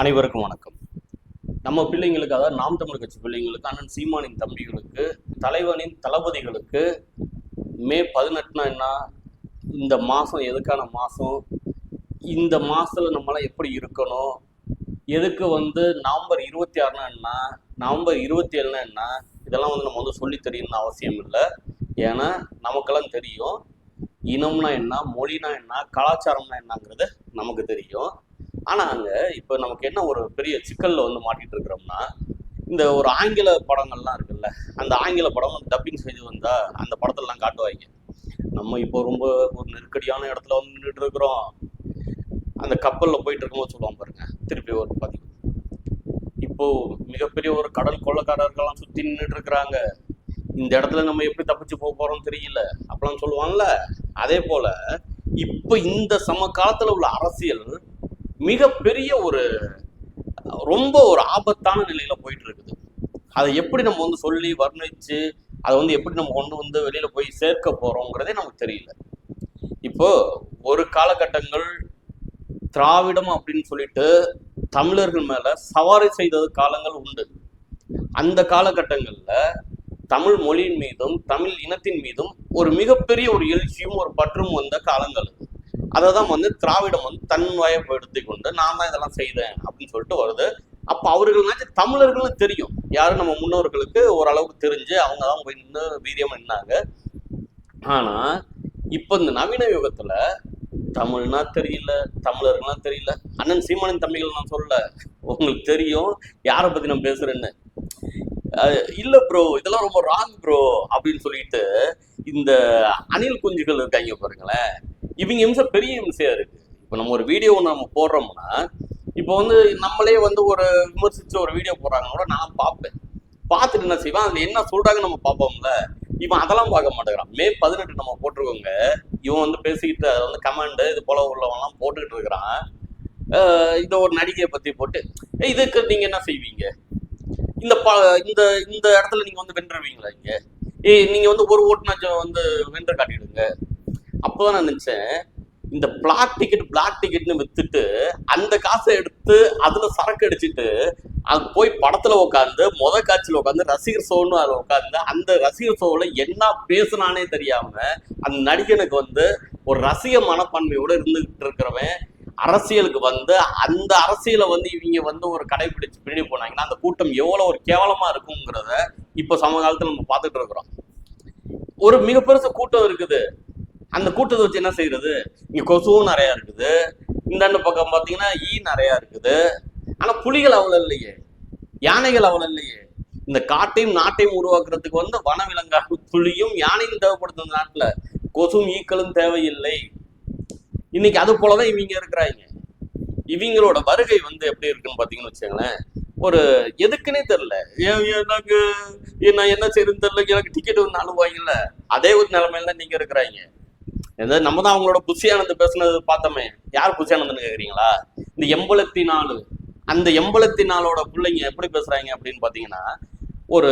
அனைவருக்கும் வணக்கம். நம்ம பிள்ளைங்களுக்கு அதாவது நாம் தமிழ் கட்சி பிள்ளைங்களுக்கு அண்ணன் சீமானின் தம்பிகளுக்கு தலைவனின் தளபதிகளுக்கு மே பதினெட்டுனா என்ன? இந்த மாதம் எதுக்கான மாதம் இந்த மாதத்தில் நம்மளாம் எப்படி இருக்கணும்? எதுக்கு வந்து நவம்பர் இருபத்தி ஆறுனா என்ன? நவம்பர் இருபத்தி ஏழுனா என்ன? இதெல்லாம் வந்து நம்ம வந்து சொல்லி தெரியணும்னு அவசியம் இல்லை. ஏன்னா நமக்கெல்லாம் தெரியும். இனம்னா என்ன? மொழினா என்ன? கலாச்சாரம்னா என்னங்கிறது நமக்கு தெரியும். ஆனால் அங்கே இப்போ நமக்கு என்ன ஒரு பெரிய சிக்கலில் வந்து மாட்டிகிட்டு இருக்கிறோம்னா இந்த ஒரு ஆங்கில படங்கள்லாம் இருக்குல்ல அந்த ஆங்கில படம் டப்பிங் செய்து வந்தால் அந்த படத்தெல்லாம் காட்டுவாங்க. நம்ம இப்போ ரொம்ப ஒரு நெருக்கடியான இடத்துல வந்து நின்றுட்டு இருக்கிறோம். அந்த கப்பலில் போயிட்டு இருக்கும்போது சொல்லுவாங்க பாருங்க திருப்பி ஒரு பதிவு. இப்போ மிகப்பெரிய ஒரு கடல் கொள்ளக்காரர்கள்லாம் சுற்றி நின்றுட்டு இருக்கிறாங்க. இந்த இடத்துல நம்ம எப்படி தப்பிச்சு போக போறோம் தெரியல. அப்பெல்லாம் சொல்லுவாங்கல்ல அதே போல இப்போ இந்த சம காலத்தில் உள்ள அரசியல் மிகப்பெரிய ஒரு ரொம்ப ஒரு ஆபத்தான நிலையில போயிட்டு இருக்குது அதை எப்படி நம்ம வந்து சொல்லி வர்ணிச்சு அதை வந்து எப்படி நம்ம கொண்டு வந்து வெளியில போய் சேர்க்க போறோங்கிறதே நமக்கு தெரியல. இப்போ ஒரு காலகட்டங்கள் திராவிடம் அப்படின்னு சொல்லிட்டு தமிழர்கள் மேல சவாரி செய்தது காலங்கள் உண்டு. அந்த காலகட்டங்கள்ல தமிழ் மொழியின் மீதும் தமிழ் இனத்தின் மீதும் ஒரு மிகப்பெரிய ஒரு எழுச்சியும் ஒரு பற்றும் வந்த காலங்கள். அதை தான் வந்து திராவிடம் வந்து தன் வயப்படுத்தி கொண்டு நான் தான் இதெல்லாம் செய்தேன் அப்படின்னு சொல்லிட்டு வருது. அப்போ அவர்கள்னாச்சும் தமிழர்கள்னு தெரியும். யாரும் நம்ம முன்னோர்களுக்கு ஓரளவுக்கு தெரிஞ்சு அவங்க தான் போய் நின்று வீரியம் நின்னாங்க ஆனா இப்போ இந்த நவீன யுகத்துல தமிழ்னா தெரியல தமிழர்கள்னா தெரியல. அண்ணன் சீமானின் தம்பிகள் நான் சொல்லல. உங்களுக்கு தெரியும். யாரை பத்தி நான் பேசுறேன்னு? இல்லை இல்ல ப்ரோ இதெல்லாம் ரொம்ப ராங் ப்ரோ அப்படின்னு சொல்லிட்டு இந்த அணில் குஞ்சுகள் இருக்காங்க பாருங்களேன். இவங்க இம்சம் பெரிய இம்சையா இருக்கு. இப்போ நம்ம ஒரு வீடியோ நம்ம போடுறோம்னா இப்போ வந்து நம்மளே வந்து ஒரு விமர்சிச்சு ஒரு வீடியோ போடுறாங்க கூட நான் பார்ப்பேன். பார்த்துட்டு என்ன செய்வேன்? அதில் என்ன சொல்றாங்க நம்ம பார்ப்போம்ல. இவன் அதெல்லாம் பார்க்க மாட்டேங்கிறான். மே பதினெட்டு நம்ம போட்டிருக்கோங்க. இவன் வந்து பேசிக்கிட்டு அதை வந்து கமெண்ட் இது போல உள்ளவன்லாம் போட்டுக்கிட்டு இருக்கிறான். இந்த ஒரு நடிகையை பற்றி போட்டு இதுக்கு நீங்கள் என்ன செய்வீங்க? இந்த ப இந்த இந்த இடத்துல நீங்கள் வந்து வென்றுருவீங்களா இங்கே? ஏய் நீங்கள் வந்து ஒரு ஓட்டுனாச்சும் வந்து வென்று காட்டிடுங்க. அப்போதான் நான் நினைச்சேன் இந்த பிளாக் டிக்கெட் பிளாக் டிக்கெட்னு வித்துட்டு அந்த காசை எடுத்து அதுல சரக்கு அடிச்சுட்டு அது போய் படத்துல உட்காந்து முத காட்சியில் உட்காந்து ரசிகர் சோன்னு அதில் உட்காந்து அந்த ரசிகர் சோவில் என்ன பேசுனானே தெரியாம அந்த நடிகனுக்கு வந்து ஒரு ரசிக மனப்பான்மையோட இருந்துகிட்டு இருக்கிறவன் அரசியலுக்கு வந்து அந்த அரசியலை வந்து இவங்க வந்து ஒரு கடைபிடிச்சு பின்னாடி போனாங்கன்னா அந்த கூட்டம் எவ்வளோ ஒரு கேவலமா இருக்குங்கிறத இப்போ சமகாலத்தில் நம்ம பார்த்துட்டு இருக்கிறோம். ஒரு மிக பெருச கூட்டம் இருக்குது. அந்த கூட்டத்தை வச்சு என்ன செய்யறது? இங்க கொசுவும் நிறைய இருக்குது. இந்த பக்கம் பாத்தீங்கன்னா ஈ நிறைய இருக்குது. ஆனா புலிகள் அவ்வளவு இல்லையே. யானைகள் அவ்வளவு இல்லையே. இந்த காட்டையும் நாட்டையும் உருவாக்குறதுக்கு வந்து வனவிலங்காக புலியும் யானையும் தேவைப்படுது இந்த நாட்டுல. கொசுவும் ஈக்களும் தேவையில்லை. இன்னைக்கு அது போலதான் இவங்க இருக்கிறாங்க. இவங்களோட வருகை வந்து எப்படி இருக்குன்னு பாத்தீங்கன்னு வச்சுங்களேன் ஒரு எதுக்குன்னே தெரியல. ஏன் எனக்கு நான் என்ன செய்யறதுன்னு தெரியல. எனக்கு டிக்கெட் வந்து அனுபவாங்கல்ல அதே ஒரு நிலைமையில தான் நீங்க இருக்கிறாங்க. ஏதாவது நம்ம தான் அவங்களோட புஷியானந்த் பேசுனது பார்த்தோமே. யார் புஷியானந்த்னு கேக்குறீங்களா? இந்த எண்பலத்தி நாலு அந்த எண்பலத்தி நாலோட பிள்ளைங்க எப்படி பேசுறாங்க அப்படின்னு பாத்தீங்கன்னா ஒரு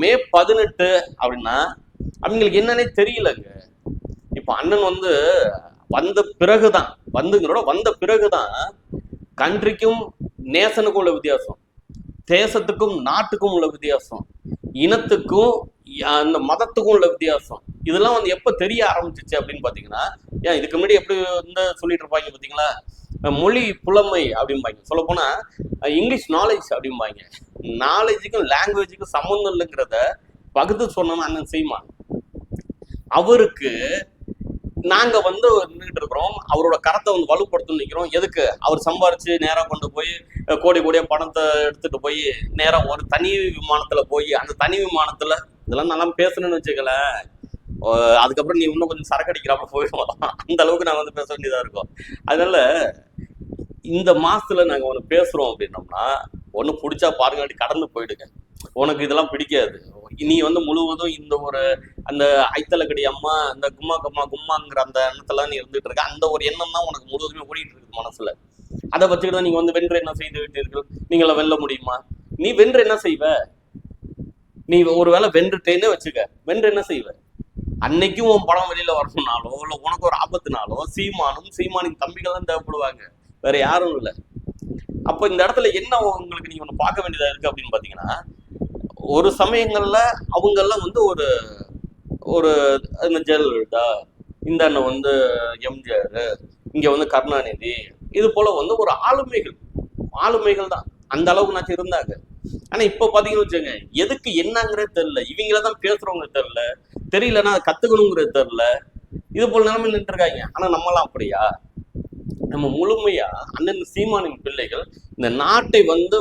மே பதினெட்டு அப்படின்னா அவங்களுக்கு என்னன்னே தெரியலங்க. இப்ப அண்ணன் வந்து வந்த பிறகுதான் வந்துங்கிறோட வந்த பிறகுதான் கண்ட்ரிக்கும் நேசனுக்கும் உள்ள வித்தியாசம் தேசத்துக்கும் நாட்டுக்கும் உள்ள வித்தியாசம் இனத்துக்கும் அந்த மதத்துக்கும் உள்ள வித்தியாசம் இதெல்லாம் வந்து எப்ப தெரிய ஆரம்பிச்சிச்சு அப்படின்னு பாத்தீங்கன்னா ஏன் இதுக்கு முன்னாடி எப்படி வந்து சொல்லிட்டு இருப்பாங்க பாத்தீங்களா? மொழி புலமை அப்படிம்பாங்க. சொல்ல போனா இங்கிலீஷ் நாலேஜ் அப்படிம்பாங்க. நாலேஜுக்கும் லாங்குவேஜுக்கும் சம்மந்தம் இல்லைங்கிறத பகுத்து சொன்னோம் அண்ணன் சீமான். அவருக்கு நாங்க வந்து நின்றுட்டு இருக்கிறோம். அவரோட கரத்தை வந்து வலுப்படுத்தணும் நிக்கிறோம். எதுக்கு? அவர் சம்பாரிச்சு நேரா கொண்டு போய் கோடி கோடியா பணத்தை எடுத்துட்டு போய் நேரா ஒரு தனி விமானத்துல போய் அந்த தனி விமானத்துல இதெல்லாம் நல்லா பேசணும்னு வச்சுக்கல அதுக்கப்புறம் நீ இன்னும் கொஞ்சம் சரக்கு அடிக்கிறாப்ப போயிடுவோம் அந்த அளவுக்கு நாங்கள் வந்து பேச வேண்டியதாக இருக்கும். அதனால இந்த மாசத்துல நாங்க ஒண்ணு பேசுறோம் அப்படின்னோம்னா ஒண்ணு பிடிச்சா பாருங்க கடந்து போயிடுங்க. உனக்கு இதெல்லாம் பிடிக்காது. நீ வந்து முழுவதும் இந்த ஒரு அந்த ஐத்தலக்கடி அம்மா அந்த கும்மா கம்மா கும்மாங்கிற அந்த எண்ணத்துல நீ இருந்துட்டு இருக்க. அந்த ஒரு எண்ணம் தான் உனக்கு முழுவதுமே ஓடிட்டு இருக்கு மனசுல. அதை வச்சுக்கிட்டு தான் நீங்க வந்து வென்று என்ன செய்து விட்டீர்கள்? நீங்கள வெல்ல முடியுமா? நீ வென்று என்ன செய்வ? நீ ஒருவேளை வென்றுட்டேன்னு வச்சுக்க. வென்று என்ன செய்வ? அன்னைக்கும் உன் படம் வெளியில வரணும்னாலோ இல்ல உனக்கு ஒரு ஆபத்துனாலோ சீமானும் சீமானின் தம்பிகள் தான் தேவைப்படுவாங்க. வேற யாரும் இல்லை. அப்போ இந்த இடத்துல என்ன உங்களுக்கு நீங்க ஒன்று பார்க்க வேண்டியதா இருக்கு அப்படின்னு பாத்தீங்கன்னா ஒரு சமயங்கள்ல அவங்க எல்லாம் வந்து ஒரு ஒரு இந்த ஜெயலலிதா இந்த அண்ணன் வந்து எம்ஜிஆர் இங்க வந்து கருணாநிதி இது போல வந்து ஒரு ஆளுமைகள் ஆளுமைகள் தான். அந்த அளவுக்கு நான் இருந்தாங்க. ஆனா இப்ப பாத்தீங்கன்னு வச்சுக்கோங்க எதுக்கு என்னங்கிறதே தெரியல. இவங்களதான் பேசுறவங்க தெரியல. தெரியலன்னா அதை கத்துக்கணுங்கிறது தெரியல. இது போல நிலைமையில் நின்று இருக்காங்க ஆனா நம்மளாம் அப்படியா? நம்ம முழுமையா அண்ணன் சீமானின் பிள்ளைகள் இந்த நாட்டை வந்து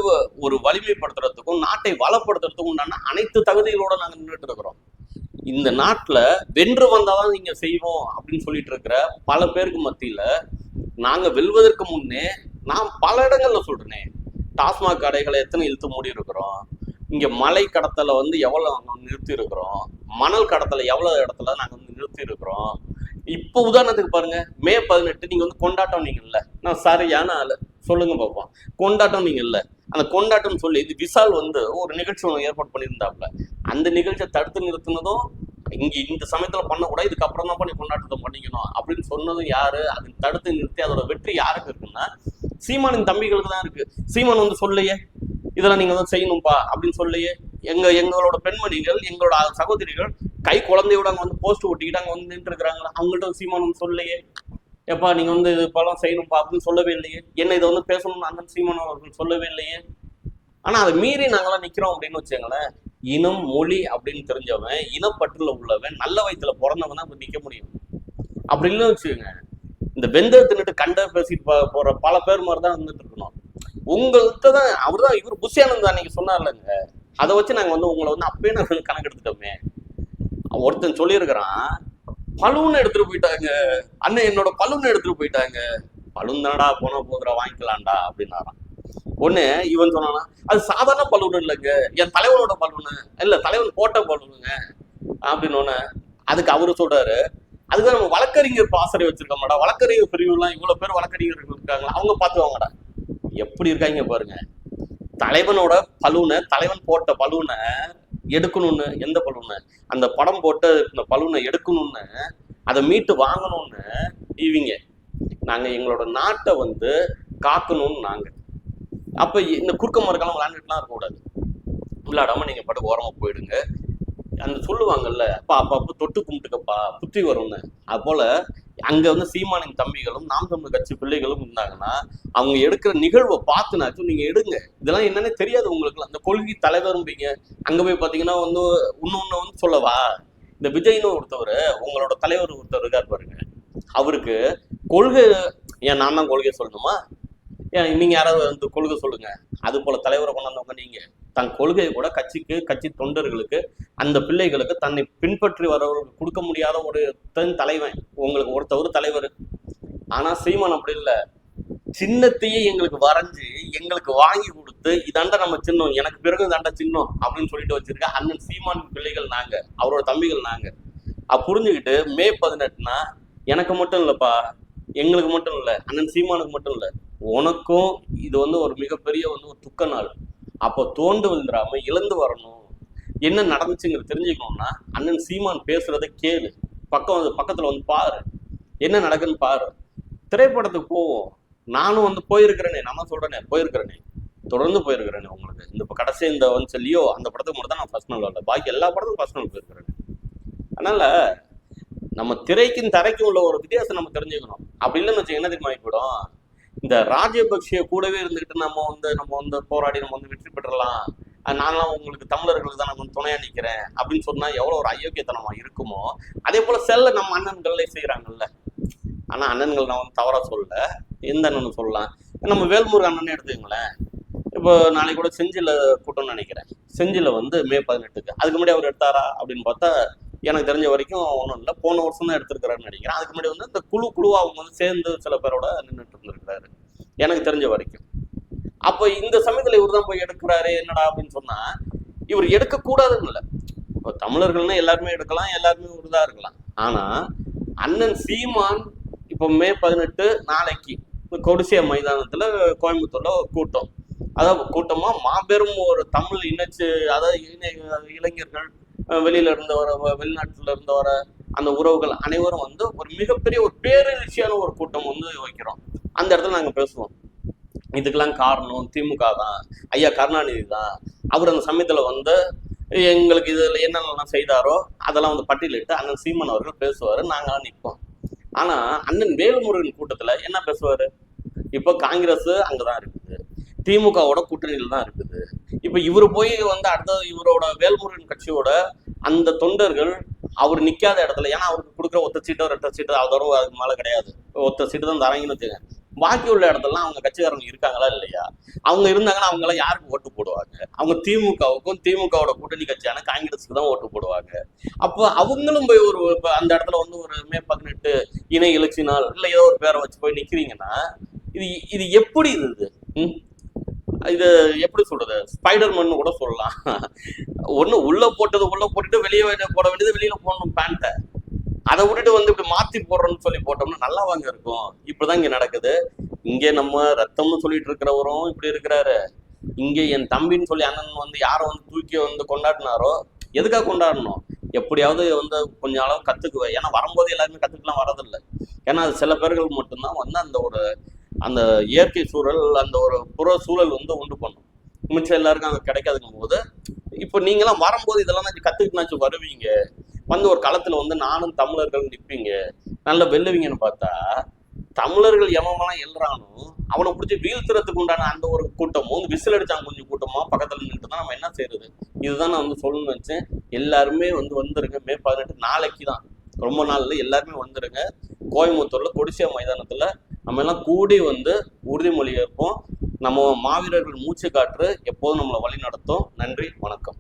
ஒரு வலிமைப்படுத்துறதுக்கும் நாட்டை வளப்படுத்துறதுக்கும் உண்டான அனைத்து தகுதிகளோட நாங்கள் நின்றுட்டு இருக்கிறோம். இந்த நாட்டில் வென்று வந்தாதான் நீங்க செய்வோம் அப்படின்னு சொல்லிட்டு இருக்கிற பல பேருக்கு மத்தியில நாங்க வெல்வதற்கு முன்னே நான் பல இடங்கள்ல சொல்றேனே. டாஸ்மாக் கடைகளை எத்தனை இழுத்து மூடி இருக்கிறோம் இங்க மலை கடத்தலை வந்து எவ்வளவு நிறுத்தி இருக்கிறோம் மணல் கடத்தல எவ்வளவு இடத்துல நாங்க வந்து நிறுத்தி இருக்கிறோம் இப்போ உதாரணத்துக்கு பாருங்க மே பதினெட்டு நீங்க வந்து கொண்டாட்டம் நீங்க இல்ல நான் சரியான ஆளு. சொல்லுங்க பார்ப்போம். கொண்டாட்டம் நீங்க இல்ல அந்த கொண்டாட்டம் சொல்லி இது விசால் வந்து ஒரு நிகழ்ச்சி ஒன்று ஏற்பாடு பண்ணியிருந்தாப்ல அந்த நிகழ்ச்சியை தடுத்து நிறுத்தினதும் இங்க இந்த சமயத்துல பண்ணக்கூடாது இதுக்கப்புறம் தான் பண்ணி கொண்டாட்டத்தை பண்ணிக்கணும் அப்படின்னு சொன்னதும் யாரு? அதை தடுத்து நிறுத்தி அதோட வெற்றி யாருக்கு இருக்குன்னா சீமானின் தம்பிகளுக்கு தான் இருக்கு. சீமான் வந்து சொல்லையே இதெல்லாம் நீங்க வந்து செய்யணும்ப்பா அப்படின்னு சொல்லையே எங்க எங்களோட பெண்மணிகள் எங்களோட சகோதரிகள் கை குழந்தையோட அங்க வந்து போஸ்ட் ஒட்டிக்கிட்டு அங்க வந்து நின்று இருக்கிறாங்களா? அவங்கள்ட்ட சீமானம் சொல்லையே எப்பா நீங்க வந்து இது பழம் செய்யணும் அப்படின்னு சொல்லவே இல்லையே. என்ன இதை வந்து பேசணும்னு அந்த சீமானம் அவர்கள் சொல்லவே இல்லையே. ஆனா அதை மீறி நாங்களாம் நிக்கிறோம் அப்படின்னு வச்சுங்களேன் இனம் மொழி அப்படின்னு தெரிஞ்சவன் இனப்பற்றுல உள்ளவன் நல்ல வயத்துல பிறந்தவன் தான் இப்ப நிக்க முடியும். அப்படி இல்லைன்னு வச்சுக்கோங்க. இந்த வெந்தய தின்னுட்டு கண்ட பேசிட்டு போற பல பேர் மாதிரி தான் இருந்துட்டு இருக்கணும். உங்கள்கிட்ட தான் அவர் தான் இவர் புஷியானந்த் அன்னைக்கு சொன்னார்லங்க. அதை வச்சு நாங்க வந்து உங்களை வந்து அப்பயே நாங்கள் கணக்கு எடுத்துட்டோமே. ஒருத்தன் சொல்லியிருக்கிறான் பலூன் எடுத்துட்டு போயிட்டாங்க. அண்ணன் என்னோட பலூன் எடுத்துட்டு போயிட்டாங்க. பலூன் தானடா போன போதுரா வாங்கிக்கலாம்டா அப்படின்னாராம். ஒண்ணு இவன் சொன்னானா அது சாதாரண பலூன் இல்லைங்க. என் தலைவனோட பலூனு. இல்ல தலைவன் போட்ட பலூனுங்க. அப்படின்னு ஒண்ணு அதுக்கு அவரு சொல்றாரு அதுக்கு நம்ம வழக்கறிஞர் பாசறை வச்சிருக்கோம்டா. வழக்கறிஞர் பிரிவுலாம் இவ்வளவு பேர் வழக்கறிஞர்கள் இருக்காங்களா அவங்க பார்த்துவாங்கடா எப்படி இருக்காங்க பாருங்க. தலைவனோட பலூனை தலைவன் போட்ட பலூனை எடுக்கணும்னு எந்த பலூனை? அந்த படம் போட்டு இந்த பலூனை எடுக்கணும்னு அதை மீட்டு வாங்கணும்னு இவங்க. நாங்க எங்களோட நாட்டை வந்து காக்கணும்னு நாங்க. அப்ப இந்த குறுக்க மறுக்காலம் விளாண்டுட்டுலாம் இருக்கக்கூடாது. விளையாடாம நீங்க பாட்டு ஓரமா போயிடுங்க. அந்த சொல்லுவாங்கல்ல அப்பா அப்பா அப்பா தொட்டு கும்பிட்டுக்கப்பா புத்தி வரும்னு. அது போல அங்க வந்து சீமானின் தம்பிகளும் நாம் தமிழ் கட்சி பிள்ளைகளும் இருந்தாங்கன்னா அவங்க எடுக்கிற நிகழ்வை பார்த்துனாச்சும் நீங்க எடுங்க. இதெல்லாம் என்னன்னே தெரியாது உங்களுக்கு. அந்த கொள்கை தலைவரும்பீங்க. அங்க போய் பாத்தீங்கன்னா வந்து இன்னொன்னு வந்து சொல்லவா? இந்த விஜய்னு ஒருத்தவர் உங்களோட தலைவர் ஒருத்தர் இருக்கார் பாருங்க. அவருக்கு கொள்கை ஏன் நான் தான் கொள்கை சொல்லணுமா? ஏன் நீங்க யாராவது வந்து கொள்கை சொல்லுங்க. அது போல தலைவரை கொண்டாந்தவங்க நீங்க. தன் கொள்கையை கூட கட்சிக்கு கட்சி தொண்டர்களுக்கு அந்த பிள்ளைகளுக்கு தன்னை பின்பற்றி வரவர்களுக்கு கொடுக்க முடியாத ஒரு தன் தலைவன் உங்களுக்கு ஒருத்தவர் தலைவர். ஆனா சீமான் அப்படி இல்லை. சின்னத்தையே எங்களுக்கு வரைஞ்சு எங்களுக்கு வாங்கி கொடுத்து இதாண்டா நம்ம சின்னம் எனக்கு பிறகு இதாண்டா சின்னம் அப்படின்னு சொல்லிட்டு வச்சிருக்க அண்ணன் சீமான் பிள்ளைகள் நாங்க அவரோட தம்பிகள் நாங்க. அப்ப புரிஞ்சுக்கிட்டு மே பதினெட்டுனா எனக்கு மட்டும் இல்லப்பா எங்களுக்கு மட்டும் இல்லை அண்ணன் சீமானுக்கு மட்டும் இல்லை உனக்கும் இது வந்து ஒரு மிகப்பெரிய வந்து ஒரு துக்க நாள். அப்போ தோண்டு விழுந்துடாம இழந்து வரணும். என்ன நடந்துச்சுங்கிறது தெரிஞ்சுக்கணும்னா அண்ணன் சீமான் பேசுறத கேளு. பக்கம் வந்து பக்கத்துல வந்து பாரு. என்ன நடக்குன்னு பாரு. திரைப்படத்துக்கு போவோம். நானும் வந்து போயிருக்கிறேனே நான் சொல்றேனே போயிருக்கிறேனே. தொடர்ந்து போயிருக்கிறேனே உங்களுக்கு. இந்த இப்போ கடைசி இந்த வந்து சொல்லியோ அந்த படத்துக்கு மட்டும் தான் நான் ஃபர்ஸ்ட் நாள் வரல. பாக்கி எல்லா படத்துக்கும் ஃபர்ஸ்ட் நாள் போயிருக்கிறேன். அதனால நம்ம திரைக்கும் தரைக்கும் உள்ள ஒரு வித்தியாசம் நம்ம தெரிஞ்சுக்கணும். அப்படி இல்லைன்னு வச்சு என்ன தெரியுமா போயிடும் இந்த ராஜபக்ஷ கூடவே இருந்துகிட்டு நம்ம வந்து நம்ம வந்து போராடி நம்ம வந்து வெற்றி பெற்றலாம் அஹ் நான்லாம் உங்களுக்கு தமிழர்களுக்கு தான் நான் வந்து துணையா நிக்கிறேன் அப்படின்னு சொன்னா எவ்வளவு ஒரு அயோக்கியத்தனமா இருக்குமோ அதே போல செல்ல நம்ம அண்ணன்களே செய்யறாங்கல்ல ஆனா அண்ணன்கள் நான் வந்து தவறா சொல்லல. எந்த அண்ணன் சொல்லலாம். நம்ம வேல்முருகன் அண்ணனே எடுத்துக்கங்களேன். இப்போ நாளைக்கு கூட செஞ்சில கூட்டம்னு நினைக்கிறேன். செஞ்சில வந்து மே பதினெட்டுக்கு. அதுக்கு முன்னாடி அவர் எடுத்தாரா அப்படின்னு பார்த்தா எனக்கு தெரிஞ்ச வரைக்கும் ஒன்றும் இல்லை. போன வருஷம் தான் எடுத்திருக்கிறாருன்னு நினைக்கிறேன். அதுக்கு முன்னாடி வந்து இந்த குழு குழுவாக அவங்க வந்து சேர்ந்து சில பேரோட நின்றுட்டு இருந்திருக்கிறாரு. எனக்கு தெரிஞ்ச வரைக்கும். அப்போ இந்த சமயத்தில் இவர் தான் போய் எடுக்கிறாரு என்னடா அப்படின்னு சொன்னால் இவர் எடுக்கக்கூடாதுன்னு இல்லை. இப்போ தமிழர்கள்னா எல்லாருமே எடுக்கலாம் எல்லாருமே ஒரு இருக்கலாம். ஆனால் அண்ணன் சீமான் இப்போ மே பதினெட்டு நாளைக்கு கொடிசியா மைதானத்தில் கோயம்புத்தூரில் கூட்டம். அதாவது கூட்டமாக மாபெரும் ஒரு தமிழ் இணைச்சு அதாவது இளைஞர்கள் வெளியில இருந்து வர வ- வெளிநாட்டுல இருந்து வர அந்த உறவுகள் அனைவரும் வந்து ஒரு மிகப்பெரிய ஒரு பேரெழுச்சியான ஒரு கூட்டம் வந்து வைக்கிறோம். அந்த இடத்துல நாங்க பேசுவோம். இதுக்கெல்லாம் காரணம் திமுக தான் ஐயா கருணாநிதி தான். அவர் அந்த சமயத்துல வந்து எங்களுக்கு இதுல என்னென்னலாம் செய்தாரோ அதெல்லாம் வந்து பட்டியலிட்டு அண்ணன் சீமன் அவர்கள் பேசுவாரு நாங்களாம் நிற்போம் ஆனா அண்ணன் வேலுமுருகன் கூட்டத்துல என்ன பேசுவாரு? இப்போ காங்கிரஸ் அங்கதான் இருக்குது. திமுகவோட கூட்டணியில் தான் இருக்குது. இப்போ இவர் போய் வந்து அடுத்தது இவரோட வேல்முருகன் கட்சியோட அந்த தொண்டர்கள் அவர் நிக்காத இடத்துல ஏன்னா அவருக்கு கொடுக்குற ஒத்த சீட்டோ ரெட்ட சீட்டோ அதோட அதுக்கு மேலே கிடையாது. ஒத்த சீட்டு தான் தராங்கன்னு வச்சுக்கேன் பாக்கி உள்ள இடத்துலலாம் அவங்க கட்சிக்காரங்க இருக்காங்களா இல்லையா? அவங்க இருந்தாங்கன்னா அவங்க எல்லாம் யாருக்கு ஓட்டு போடுவாங்க? அவங்க திமுகவுக்கும் திமுகவோட கூட்டணி கட்சியான காங்கிரஸுக்கு தான் ஓட்டு போடுவாங்க. அப்போ அவங்களும் போய் ஒரு இப்போ அந்த இடத்துல வந்து ஒரு மே பதினெட்டு இணை எழுச்சி நாள் இல்லை ஏதோ ஒரு பேரை வச்சு போய் நிற்கிறீங்கன்னா இது இது எப்படி இது? ம்? இது எப்படி சொல்றது? ஸ்பைடர் மண்ணு கூட சொல்லலாம். ஒண்ணு உள்ளே போட்டது உள்ளே போட்டுட்டு வெளியே போட வேண்டியது வெளியில் போடணும் பேண்ட்டை அதை விட்டுட்டு வந்து இப்படி மாற்றி போடுறோம்னு சொல்லி போட்டோம்னா நல்லா வாங்க இருக்கும். இப்படிதான் இங்கே நடக்குது. இங்கே நம்ம ரத்தம்னு சொல்லிட்டு இருக்கிறவரும் இப்படி இருக்கிறாரு. இங்கே என் தம்பின்னு சொல்லி அண்ணன் வந்து யாரை வந்து தூக்கி வந்து கொண்டாடினாரோ எதுக்காக கொண்டாடணும்? எப்படியாவது வந்து கொஞ்சம் அளவு கற்றுக்குவேன் ஏன்னா வரும்போது எல்லாருமே கற்றுக்கலாம் வரதில்லை ஏன்னா அது சில பேர்கள் மட்டும்தான் வந்து அந்த ஒரு அந்த இயற்கை சூழல் அந்த ஒரு புற சூழல் வந்து உண்டு பண்ணும். மிச்சம் எல்லாருக்கும் அங்கே கிடைக்காதுங்கும் போது இப்போ நீங்களாம் வரும்போது இதெல்லாம் தான் கற்றுக்கிட்டுனாச்சும் வருவீங்க. வந்து ஒரு களத்தில் வந்து நானும் தமிழர்கள் நிற்பீங்க நல்லா வெல்லுவீங்கன்னு பார்த்தா தமிழர்கள் எவன்லாம் எழுறானோ அவனை பிடிச்சி வீழ்த்துறதுக்கு உண்டான அந்த ஒரு கூட்டமும் விசில் அடிச்சாங்க கொஞ்சம் கூட்டமா பக்கத்துல நின்று தான் நம்ம என்ன செய்யறது இதுதான் நான் வந்து சொல்லணும்னு வச்சேன் எல்லாருமே வந்து வந்துருங்க. மே பதினெட்டு நாளைக்கு தான் ரொம்ப நாள்ல எல்லாருமே வந்துருங்க. கோயம்புத்தூர்ல கொடிசியா மைதானத்துல நம்ம எல்லாம் கூடி வந்து உறுதிமொழி ஏற்போம் நம்ம மாவீரர்கள் மூச்சு காற்று எப்போதும் நம்மளை வழி நடத்தும் நன்றி வணக்கம்.